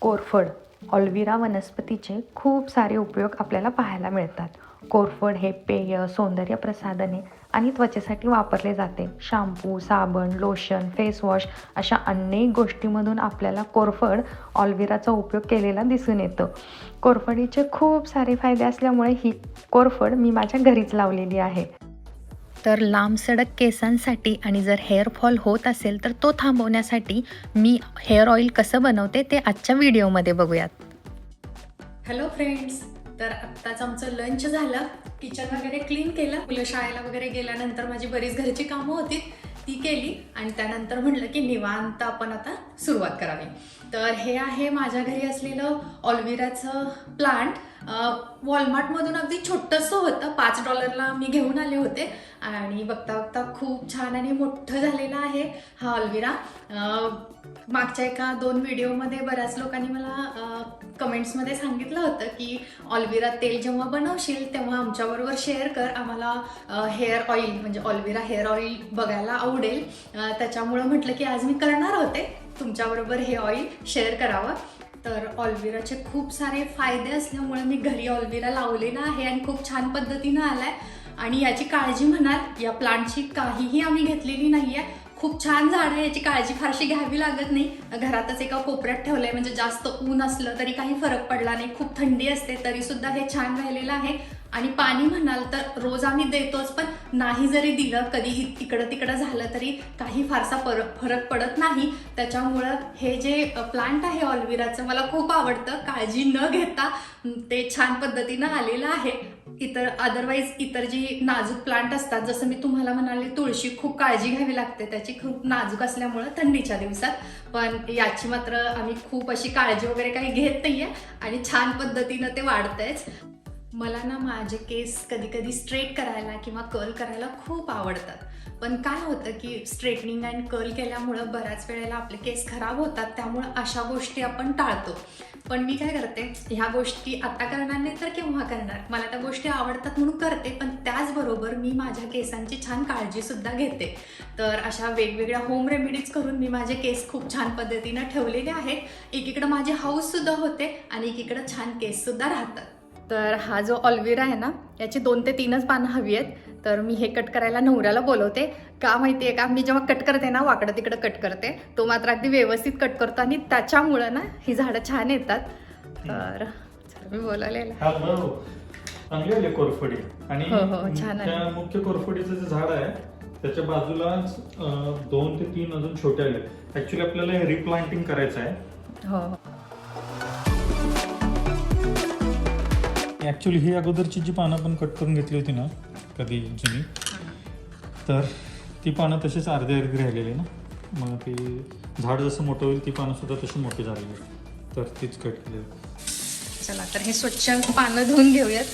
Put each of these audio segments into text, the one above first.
कोरफड ऑलविरा वनस्पतीचे खूप सारे उपयोग आपल्याला पाहायला मिळतात. कोरफड हे पेय सौंदर्य प्रसाधने आणि त्वचेसाठी वापरले जाते. शॅम्पू साबण लोशन फेसवॉश अशा अनेक गोष्टीमधून आपल्याला कोरफड ऑलविराचा उपयोग केलेला दिसून येतो. कोरफडीचे खूप सारे फायदे असल्यामुळे ही कोरफड मी माझ्या घरीच लावलेली आहे. तर लांब सडक केसांसाठी आणि जर हेअरफॉल होत असेल तर तो थांबवण्यासाठी मी हेअर ऑइल कसं बनवते ते आजच्या व्हिडिओमध्ये बघूयात. हॅलो फ्रेंड्स तर आत्ताच आमचं लंच झालं. किचन वगैरे क्लीन केलं. मुलं शाळेला वगैरे गेल्यानंतर माझी बरीच घरची कामं होती ती केली. आणि त्यानंतर म्हटलं की निवांत आपण आता सुरुवात करावी. तर हे आहे माझ्या घरी असलेलं ऑलविराचं प्लांट वॉलमार्टमधून अगदी छोटंसं होतं. पाच डॉलरला मी घेऊन आले होते. आणि बघता बघता खूप छान आणि मोठं झालेलं आहे हा ऑल्विरा मागच्या एका दोन व्हिडिओमध्ये बऱ्याच लोकांनी मला कमेंट्समध्ये सांगितलं होतं की ऑल्विरा तेल जेव्हा बनवशील तेव्हा आमच्याबरोबर शेअर कर. आम्हाला हेअर ऑइल म्हणजे ऑल्विरा हेअर ऑइल बघायला आवडेल. त्याच्यामुळं म्हटलं की आज मी करणार होते. तुमच्याबरोबर हे ऑइल शेअर करावं. तर ऑलविराचे खूप सारे फायदे असल्यामुळे मी घरी ऑलविरा लावलेला आहे आणि खूप छान पद्धतीनं आलाय. आणि याची काळजी म्हणाल या प्लांटची काहीही आम्ही घेतलेली नाही आहे खूप छान झाड आहे याची काळजी फारशी घ्यावी लागत नाही. घरातच एका कोपऱ्यात ठेवलंय म्हणजे जास्त ऊन असलं तरी काही फरक पडला नाही. खूप थंडी असते तरी सुद्धा हे छान राहिलेलं आहे. आणि पाणी म्हणाल तर रोज आम्ही देतोच पण नाही जरी दिलं कधी इकडं तिकडं झालं तरी काही फारसा पर फरक पडत नाही. त्याच्यामुळं हे जे प्लांट आहे ऑलविराचं मला खूप आवडतं. काळजी न घेता ते छान पद्धतीनं आलेलं आहे. इतर अदरवाईज इतर जी नाजूक प्लांट असतात जसं मी तुम्हाला म्हणाले तुळशी खूप काळजी घ्यावी लागते. त्याची खूप नाजूक असल्यामुळं थंडीच्या दिवसात. पण याची मात्र आम्ही खूप अशी काळजी वगैरे काही घेत नाहीये. आणि छान पद्धतीनं ते वाढतंयच. मला ना माझे केस कधी कधी स्ट्रेट करायला किंवा कर्ल करायला खूप आवडतात. पण काय होतं की स्ट्रेटनिंग अँड कर्ल केल्यामुळं बऱ्याच वेळेला आपले केस खराब होतात त्यामुळं अशा गोष्टी आपण टाळतो. पण मी काय करते ह्या गोष्टी आता करणार नाही तर केव्हा करणार? मला त्या गोष्टी आवडतात म्हणून करते पण त्याचबरोबर मी माझ्या केसांची छान काळजी सुद्धा घेते. तर अशा वेगवेगळ्या होम रेमेडीज करून मी माझे केस खूप छान पद्धतीनं ठेवलेले आहेत. एकीकडं माझे हाऊससुद्धा होते आणि एकीकडं छान केस सुद्धा राहतात. तर हा जो ऑल्विरा आहे ना याची दोन ते तीनच पानं हवी आहेत. तर मी हे कट करायला नवऱ्याला बोलवते. का माहिती आहे का? मी जेव्हा कट करते ना वाकडं तिकडं कट करते. तो मात्र अगदी व्यवस्थित कट करतो आणि त्याच्यामुळं ना ही झाडं छान येतात. तर मी. हा आली कोरफडी. आणि हो, हो, छान मुख्य कोरफडीचं जे झाड आहे त्याच्या बाजूला दोन ते तीन अजून छोटे आले ऍक्च्युली आपल्याला हे रिप्लांटिंग करायचं आहे. हो. ॲक्च्युली ही अगोदरची जी पानं आपण कट करून घेतली होती ना कधी जुनी तर ती पानं तशीच अर्धी अर्धी राहिलेली ना. मग ती झाड जसं मोठं होईल ती पानं सुद्धा तशी मोठी झालेली तर तीच कट केली चला तर हे स्वच्छ पानं धुवून घेऊयात.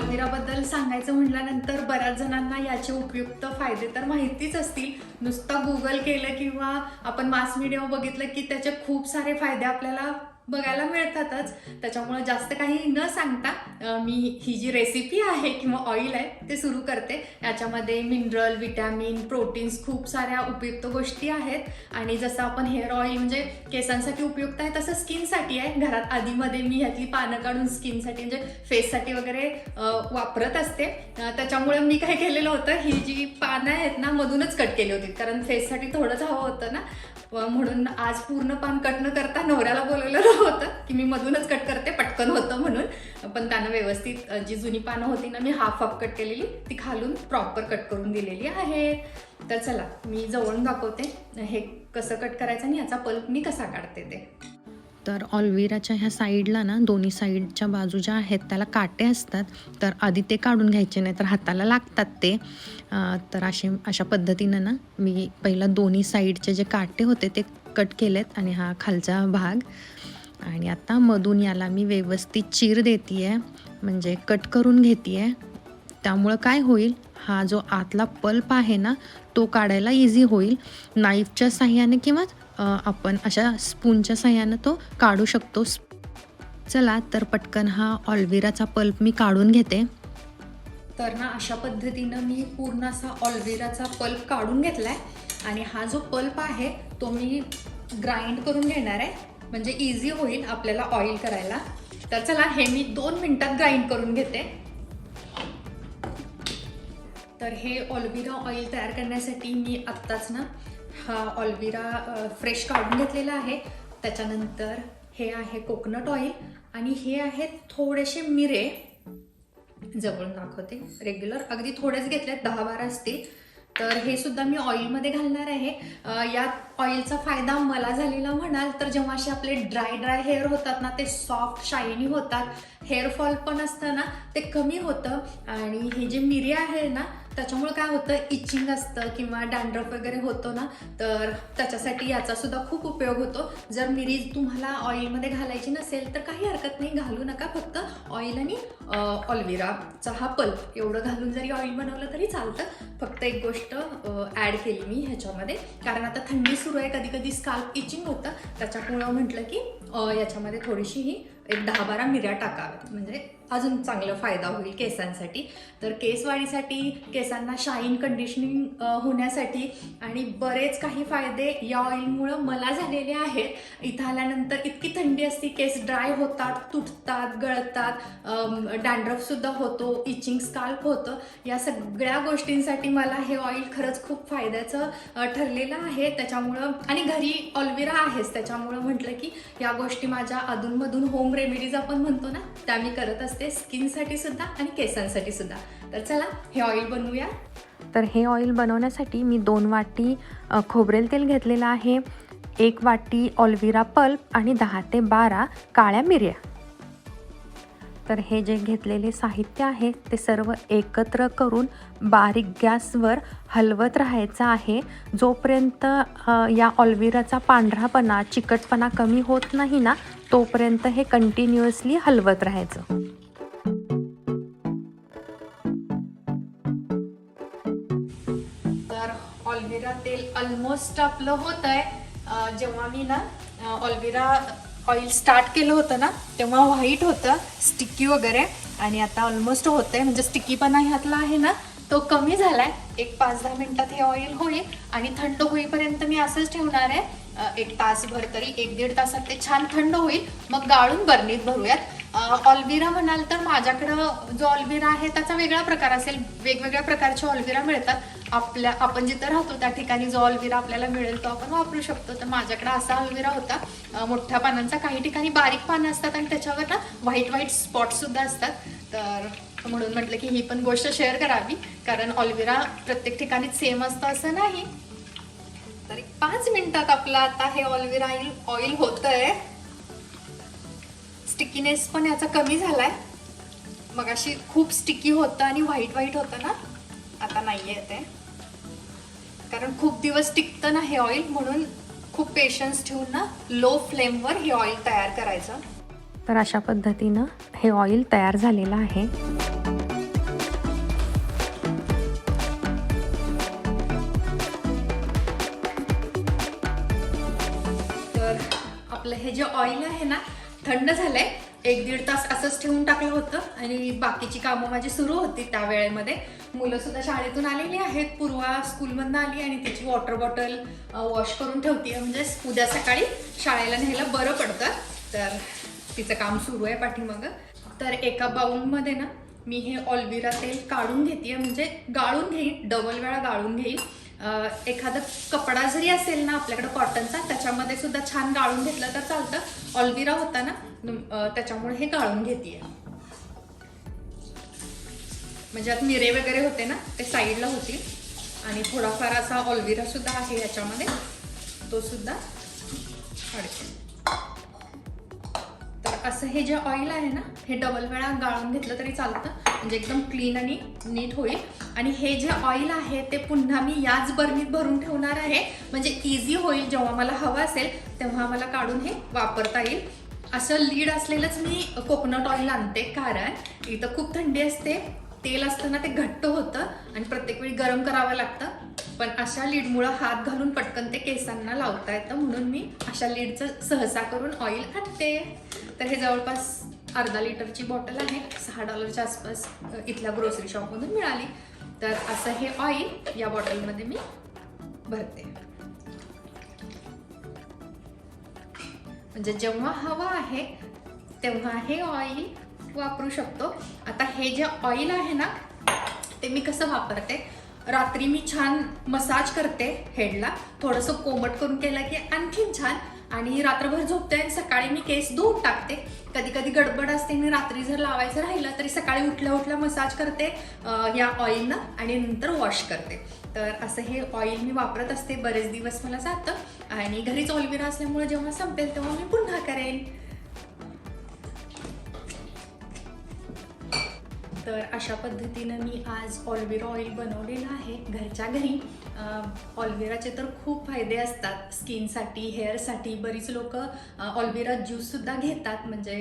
ऑल्विराबद्दल सांगायचं म्हटल्यानंतर बऱ्याच जणांना याचे उपयुक्त फायदे तर माहितीच असतील. नुसतं गुगल केलं किंवा आपण मास मीडिया बघितलं की त्याचे खूप सारे फायदे आपल्याला बघायला मिळतातच. त्याच्यामुळे जास्त काही न सांगता मी ही जी रेसिपी आहे किंवा ऑइल आहे ते सुरू करते. याच्यामध्ये मिनरल विटॅमिन प्रोटीन्स खूप साऱ्या उपयुक्त गोष्टी आहेत. आणि जसं आपण हेअर ऑइल म्हणजे केसांसाठी उपयुक्त आहे तसं स्किनसाठी आहे. घरात आधीमध्ये मी ह्यातली पानं काढून स्किनसाठी म्हणजे फेससाठी वगैरे वापरत असते. त्याच्यामुळे मी काय केलेलं होतं ही जी पानं आहेत ना मधूनच कट केली होती. कारण फेससाठी थोडंच हवं होतं ना. म्हणून आज पूर्ण पान कट न करता नवऱ्याला बोलवलेलं होतं की मी मधूनच कट करते पटकन होतं म्हणून. पण त्यानं व्यवस्थित जी जुनी पानं होती ना मी हाफ हाफ कट केलेली ती खालून प्रॉपर कट करून दिलेली आहे. तर चला मी जवळून दाखवते हे कसं कट करायचं आणि याचा पल्प मी कसा काढते ते. तर ऑलवेराच्या ह्या साईडला ना दोन्ही साईडच्या बाजू ज्या आहेत त्याला काटे असतात. तर आधी ते काढून घ्यायचे नाही तर हाताला लागतात ते. तर असे अशा पद्धतीनं ना मी पहिला दोन्ही साईडचे जे काटे होते ते कट केलेत आणि हा खालचा भाग. आणि आता मधून याला मी व्यवस्थित चीर देते आहे म्हणजे कट करून घेते आहे त्यामुळं काय होईल हा जो आतला पल्प आहे ना तो काढायला इझी होईल. नाईफच्या साह्याने किंवा आपण अशा स्पूनच्या साह्यानं तो काढू शकतो. चला तर पटकन हा ऑलवेराचा पल्प मी काढून घेते. तर ना अशा पद्धतीनं मी पूर्ण असा ऑलवेराचा पल्प काढून घेतलाय. आणि हा जो पल्प आहे तो मी ग्राइंड करून घेणार आहे. म्हणजे इझी होईल आपल्याला ऑइल करायला. तर चला हे मी दोन मिनिटात ग्राइंड करून घेते. तर हे ऑलविरा ऑइल तयार करण्यासाठी मी आत्ताच ना हा ऑलविरा फ्रेश काढून घेतलेला आहे. त्याच्यानंतर हे आहे कोकोनट ऑइल आणि हे आहेत थोडेसे मिरे. जवळून दाखवते. रेग्युलर अगदी थोडेच घेतलेत दहा बारा असतील. तर हे सुद्धा मी ऑइलमध्ये घालणार आहे. या ऑइलचा फायदा मला झालेला म्हणाल तर जेव्हा असे आपले ड्राय ड्राय हेअर होतात ना ते सॉफ्ट शायनी होतात. हेअरफॉल पण असतं ना ते कमी होतं. आणि हे जे मिरे आहे ना त्याच्यामुळे काय होतं इचिंग असतं किंवा डॅन्ड्रफ वगैरे होतो ना तर त्याच्यासाठी याचा सुद्धा खूप उपयोग होतो. जर मिरी तुम्हाला ऑइलमध्ये घालायची नसेल तर काही हरकत नाही घालू नका. फक्त ऑइल आणि ऑलविराचा हा पल्प. एवढं घालून जरी ऑइल बनवलं तरी चालतं. फक्त एक गोष्ट ॲड केली मी ह्याच्यामध्ये. कारण आता थंडी सुरू आहे कधी कधी स्काल्प इचिंग होतं. त्याच्यामुळं म्हटलं की याच्यामध्ये थोडीशी ही एक दहा बारा मिऱ्या टाकाव्यात. म्हणजे अजून चांगला फायदा होईल केसांसाठी. तर केसवाढीसाठी केसांना शाईन कंडिशनिंग होण्यासाठी आणि बरेच काही फायदे या ऑइलमुळं मला झालेले आहेत. इथं आल्यानंतर इतकी थंडी असते केस ड्राय होतात तुटतात गळतात डॅन्ड्रफसुद्धा होतो इचिंग स्काल्प होतं. या सगळ्या गोष्टींसाठी मला हे ऑइल खरंच खूप फायद्याचं ठरलेलं आहे. त्याच्यामुळं आणि घरी ऑलविरा आहेच. त्याच्यामुळं म्हटलं की या गोष्टी माझ्या अधूनमधून होम रेमेडीज आपण म्हणतो ना त्या मी करत असते. स्किनसाठी सुद्धा आणि केसांसाठी सुद्धा. तर चला हे ऑइल बनवूया. तर हे ऑइल बनवण्यासाठी मी दोन वाटी खोबरेल तेल घेतलेलं आहे. एक वाटी ऑलविरा पल्प आणि दहा ते बारा काळ्या मिऱ्या. तर हे जे घेतलेले साहित्य आहे ते सर्व एकत्र करून बारीक गॅसवर हलवत राहायचं आहे. जोपर्यंत या ऑलविराचा पांढरापणा चिकटपणा कमी होत नाही ना तोपर्यंत हे कंटिन्युअसली हलवत राहायचं. ऑलमोस्ट आपलं होत आहे जेव्हा मी ना ऑलविरा ऑइल स्टार्ट केलं होतं ना तेव्हा व्हाईट होतं स्टिकी वगैरे. आणि आता ऑलमोस्ट होतंय म्हणजे स्टिकीपणा ह्यातला आहे ना तो कमी झालाय. एक पाच दहा मिनटात हे ऑइल होईल आणि थंड होईपर्यंत मी असंच ठेवणार आहे. एक तासभर तरी एक दीड तासात ते छान थंड होईल. मग गाळून बर्नीत भरूयात ऑलविरा म्हणाल तर माझ्याकडं जो ऑलविरा आहे त्याचा वेगळा प्रकार असेल. वेगवेगळ्या प्रकारचे ऑलविरा मिळतात. आपल्या आपण जिथं राहतो त्या ठिकाणी जो अलविरा आपल्याला मिळेल तो आपण वापरू शकतो. तर माझ्याकडे असा ऑलविरा होता. मोठ्या पानांचा काही ठिकाणी बारीक पानं असतात आणि त्याच्यावर ना व्हाईट व्हाईट स्पॉट सुद्धा असतात. तर म्हणून म्हटलं की ही पण गोष्ट शेअर करावी. कारण ऑलविरा प्रत्येक ठिकाणी सेम असतं असं नाही. तर एक पाच मिनिटात आपलं आता हे ऑलविरा ऑइल ऑइल होतंय. स्टिकीनेस पण याचा कमी झालाय. मग अशी खूप स्टिकी होतं आणि व्हाईट व्हाईट होतं ना. आता नाही आहे ते. कारण खूप दिवस टिकतं ना हे ऑइल म्हणून खूप पेशन्स ठेवून ना लो फ्लेमवर हे ऑइल तयार करायचं. तर अशा पद्धतीनं हे ऑइल तयार झालेलं आहे. तर आपलं हे जे ऑइल आहे ना थंड झालंय. एक दीड तास असंच ठेवून टाकलं होतं आणि बाकीची कामं माझी सुरू होती त्या वेळेमध्ये. मुलं सुद्धा शाळेतून आलेली आहेत. पूर्वा स्कूलमधनं आली आणि तिची वॉटर बॉटल वॉश करून ठेवते म्हणजे उद्या सकाळी शाळेला न्यायला बरं पडतं. तर तिचं काम सुरू आहे पाठीमागं. तर एका बाउलमध्ये ना मी हे ऑलविरा तेल काढून घेते म्हणजे गाळून घेईन डबल वेळा गाळून घेईन. एखादा कपडा जरी असेल ना आपल्याकडे कॉटनचा त्याच्यामध्ये सुद्धा छान गाळून घेतलं तर चालतं. ऑलविरा होता ना त्याच्यामुळे हे गाळून घेते म्हणजे आता मिरे वगैरे होते ना ते साईडला होतील आणि थोडाफार असा ऑलविरा सुद्धा आहे याच्यामध्ये. तो सुद्धा काढते. तर असं हे जे ऑइल आहे ना हे डबल वेळा गाळून घेतलं तरी चालतं. म्हणजे एकदम क्लीन आणि नीट होईल. आणि हे जे ऑइल आहे ते पुन्हा मी याच बर्नीत भरून ठेवणार आहे. म्हणजे इझी होईल. जेव्हा मला हवं असेल तेव्हा मला काढून हे वापरता येईल. असं लीड असलेलंच मी कोकोनट ऑइल आणते कारण इथं खूप थंडी असते. तेल असतं ना ते घट्ट होतं आणि प्रत्येक वेळी गरम करावं लागतं. पण अशा लीडमुळं हात घालून पटकन ते केसांना लावता येतं. म्हणून मी अशा लीडचं सहसा करून ऑइल आणते तर हे जवळपास अर्धा लिटरची बॉटल आहे. सहा डॉलरच्या आसपास इथल्या ग्रोसरी शॉपमधून मिळाली. तर असं हे ऑइल या बॉटलमध्ये मी भरते. म्हणजे जेव्हा हवा आहे तेव्हा हे ऑइल वापरू शकतो. आता हे जे ऑइल आहे ना ते मी कसं वापरते? रात्री मी छान मसाज करते हेडला थोडंसं कोमट करून केलं की आणखीन छान. आणि रात्रभर झोपते आणि सकाळी मी केस धुवून टाकते. कधी कधी गडबड असते मी रात्री जर लावायचं राहिलं तरी सकाळी उठल्या उठल्या मसाज करते या ऑइलनं आणि नंतर वॉश करते. तर असं हे ऑइल मी वापरत असते. बरेच दिवस मला जातं. आणि घरीच ऑलविरा असल्यामुळे जेव्हा संपेल तेव्हा मी पुन्हा करेन. तर अशा पद्धतीनं मी आज ऑलविरा ऑइल बनवलेलं आहे घरच्या घरी. ऑलविराचे तर खूप फायदे असतात. स्किनसाठी हेअरसाठी बरीच लोक ऑलविरा ज्यूससुद्धा घेतात म्हणजे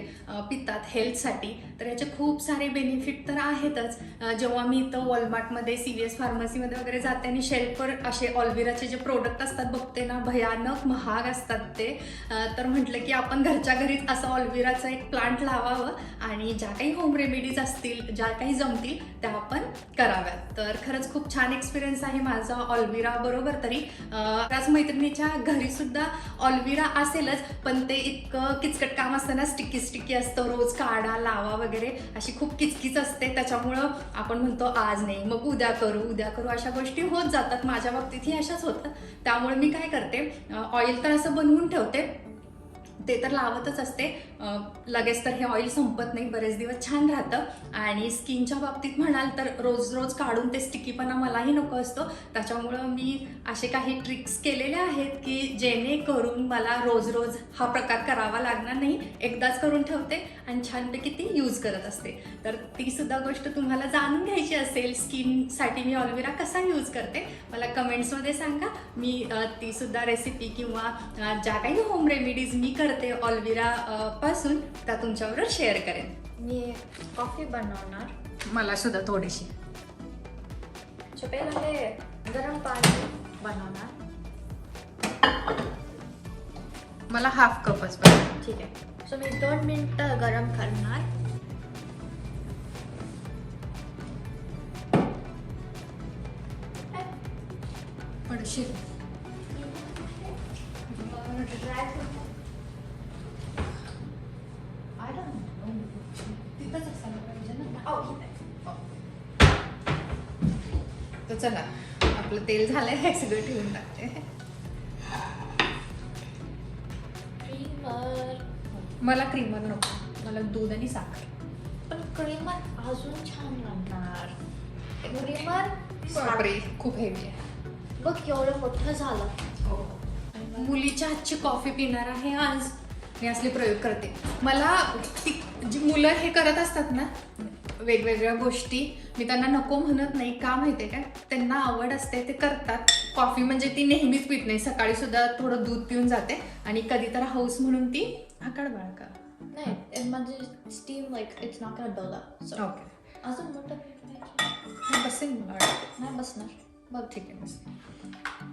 पितात हेल्थसाठी. तर याचे खूप सारे बेनिफिट तर आहेतच. जेव्हा मी इथं वॉलमार्टमध्ये सी व्ही एस फार्मसीमध्ये वगैरे जाते आणि शेल्फवर असे ऑलविराचे जे प्रोडक्ट असतात बघते ना भयानक महाग असतात ते. तर म्हटलं की आपण घरच्या घरीच असं ऑलवेराचं एक प्लांट लावावं आणि ज्या काही होम रेमेडीज असतील ज्या काही जमतील त्या आपण कराव्यात. तर खरंच खूप छान एक्सपिरियन्स आहे माझा ऑलविरा बरोबर तरी. त्याच मैत्रिणीच्या घरी सुद्धा ऑलविरा असेलच पण ते इतकं किचकट काम असतं ना स्टिकी स्टिकी असतं रोज काढा लावा वगैरे अशी खूप किचकीच असते. त्याच्यामुळं आपण म्हणतो आज नाही मग उद्या करू उद्या करू. अशा गोष्टी होत जातात माझ्या बाबतीतही अशाच होतात. त्यामुळे मी काय करते ऑइल तर असं बनवून ठेवते ते तर लावतच असते लगेच तर हे ऑइल संपत नाही बरेच दिवस छान राहतं. आणि स्किनच्या बाबतीत म्हणाल तर रोज रोज काढून ते स्टिकीपणा मलाही नको असतो. त्याच्यामुळं मी असे काही ट्रिक्स केलेले आहेत की जेणेकरून मला रोज रोज हा प्रकार करावा लागणार नाही. एकदाच करून ठेवते आणि छानपैकी ती यूज करत असते. तर ती सुद्धा गोष्ट तुम्हाला जाणून घ्यायची असेल स्किनसाठी मी ऑलविरा कसा यूज करते? मला कमेंट्समध्ये सांगा. मी तीसुद्धा ती सुद्धा रेसिपी किंवा ज्या काही होम रेमेडीज मी करते ऑलविरा अ, पासून त्या तुमच्याबरोबर शेअर करेन. मी कॉफी बनवणार. मला सुद्धा थोडीशी. पहिला हे गरम पाणी बनवणार. मला हाफ कपच पाहिजे ठीक आहे. सो मी दोन मिनटं गरम करणार. I don't know. तिथंच असायला पाहिजे ना Oh, इथे. तर चला आपलं तेल झालंय हे सगळं ठेवून टाकते. क्रीमर मला क्रीमर नको मला दूध आणि साखर. पण क्रीमर अजून छान लागणार. क्रीमर बापरे खूप हेवी आहे. बघ केवढं मोठं झालं. मुलीच्या हातची कॉफी पिणार आहे आज. मी असले प्रयोग करते. मला ती जी मुलं हे करत असतात ना वेगवेगळ्या गोष्टी. मी त्यांना नको म्हणत नाही. का माहितीये का त्यांना आवड असते ते करतात. कॉफी म्हणजे ती नेहमीच पित नाही. सकाळी सुद्धा थोडं दूध पिऊन जाते. आणि कधी तर हाऊस म्हणून ती आकाड बाळका नाही म्हणजे steam like it's not got Dola okay अजून मोठं. नाही बसणार. बघ ठीक आहे बस.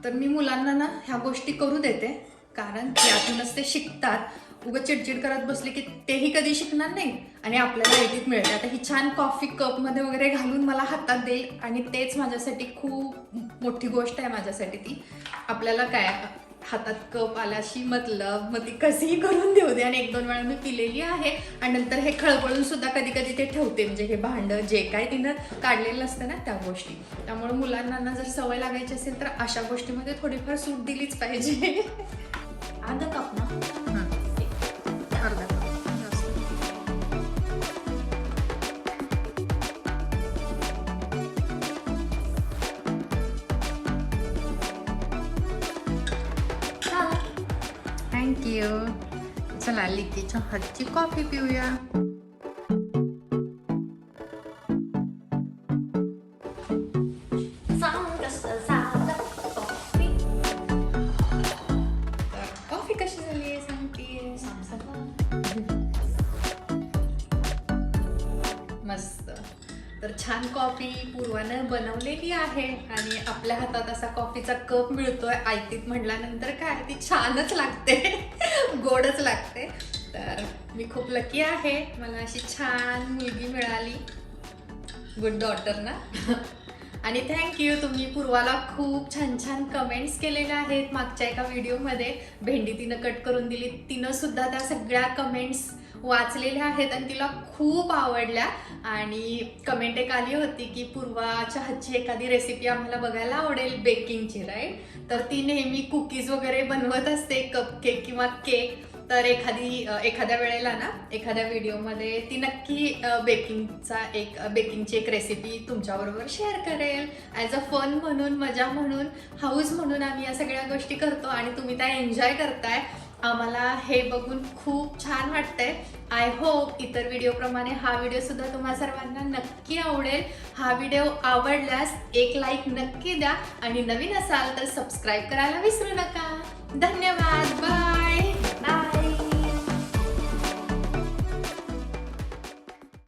तर मी मुलांना ना ह्या गोष्टी करू देते. कारण यातूनच ते शिकतात. उगं चिडचिड करत बसले की तेही कधी शिकणार नाही. आणि आपल्याला ऐटीत मिळते. आता ही छान कॉफी कपमध्ये वगैरे घालून मला हातात देईल. आणि तेच माझ्यासाठी खूप मोठी गोष्ट आहे माझ्यासाठी ती. आपल्याला काय हातात कप आल्याशी मतलब मग ती कशीही करून देऊ दे. आणि एक दोन वेळा मी पिलेली आहे. आणि नंतर हे खळबळून सुद्धा कधी कधी ते ठेवते. म्हणजे हे भांडं जे काय तिनं काढलेलं असतं ना त्या गोष्टी. त्यामुळे मुलांना जर सवय लागायची असेल तर अशा गोष्टीमध्ये थोडीफार सूट दिलीच पाहिजे. अर्धा कप ना अर्धा. झालं थँक्यू चला लिकीच्या हातची कॉफी पिऊया. छान कॉफी पूर्वानं बनवलेली आहे आणि आपल्या हातात असा कॉफीचा कप मिळतोय. आयतीत म्हटल्यानंतर काय ती छानच लागते. गोडच लागते. तर मी खूप लकी आहे. मला अशी छान मुलगी मिळाली. गुड डॉटर ना? आणि थँक्यू तुम्ही पूर्वाला खूप छान छान कमेंट्स केलेल्या आहेत मागच्या एका व्हिडिओमध्ये भेंडी तिनं कट करून दिली. तिनं सुद्धा त्या सगळ्या कमेंट्स वाचलेल्या आहेत आणि तिला खूप आवडल्या. आणि कमेंट एक आली होती की पूर्वाच्या हातची एखादी रेसिपी आम्हाला बघायला आवडेल बेकिंगची राईट तर ती नेहमी कुकीज वगैरे बनवत असते कप केक किंवा केक तर एखादी एखाद्या वेळेला ना एखाद्या व्हिडिओमध्ये ती नक्की बेकिंगचा एक बेकिंगची एक रेसिपी तुमच्याबरोबर शेअर करेल. ॲज अ फन म्हणून मजा म्हणून हाऊस म्हणून आम्ही या सगळ्या गोष्टी करतो आणि तुम्ही त्या एन्जॉय करताय. आम्हाला हे बघून खूप छान वाटतंय. आय होप इतर व्हिडिओप्रमाणे हा व्हिडिओ सुद्धा तुम्हा सर्वांना नक्की आवडेल. हा व्हिडिओ आवडल्यास एक लाईक नक्की द्या. आणि नवीन असाल तर सबस्क्राईब करायला विसरू नका. धन्यवाद. बाय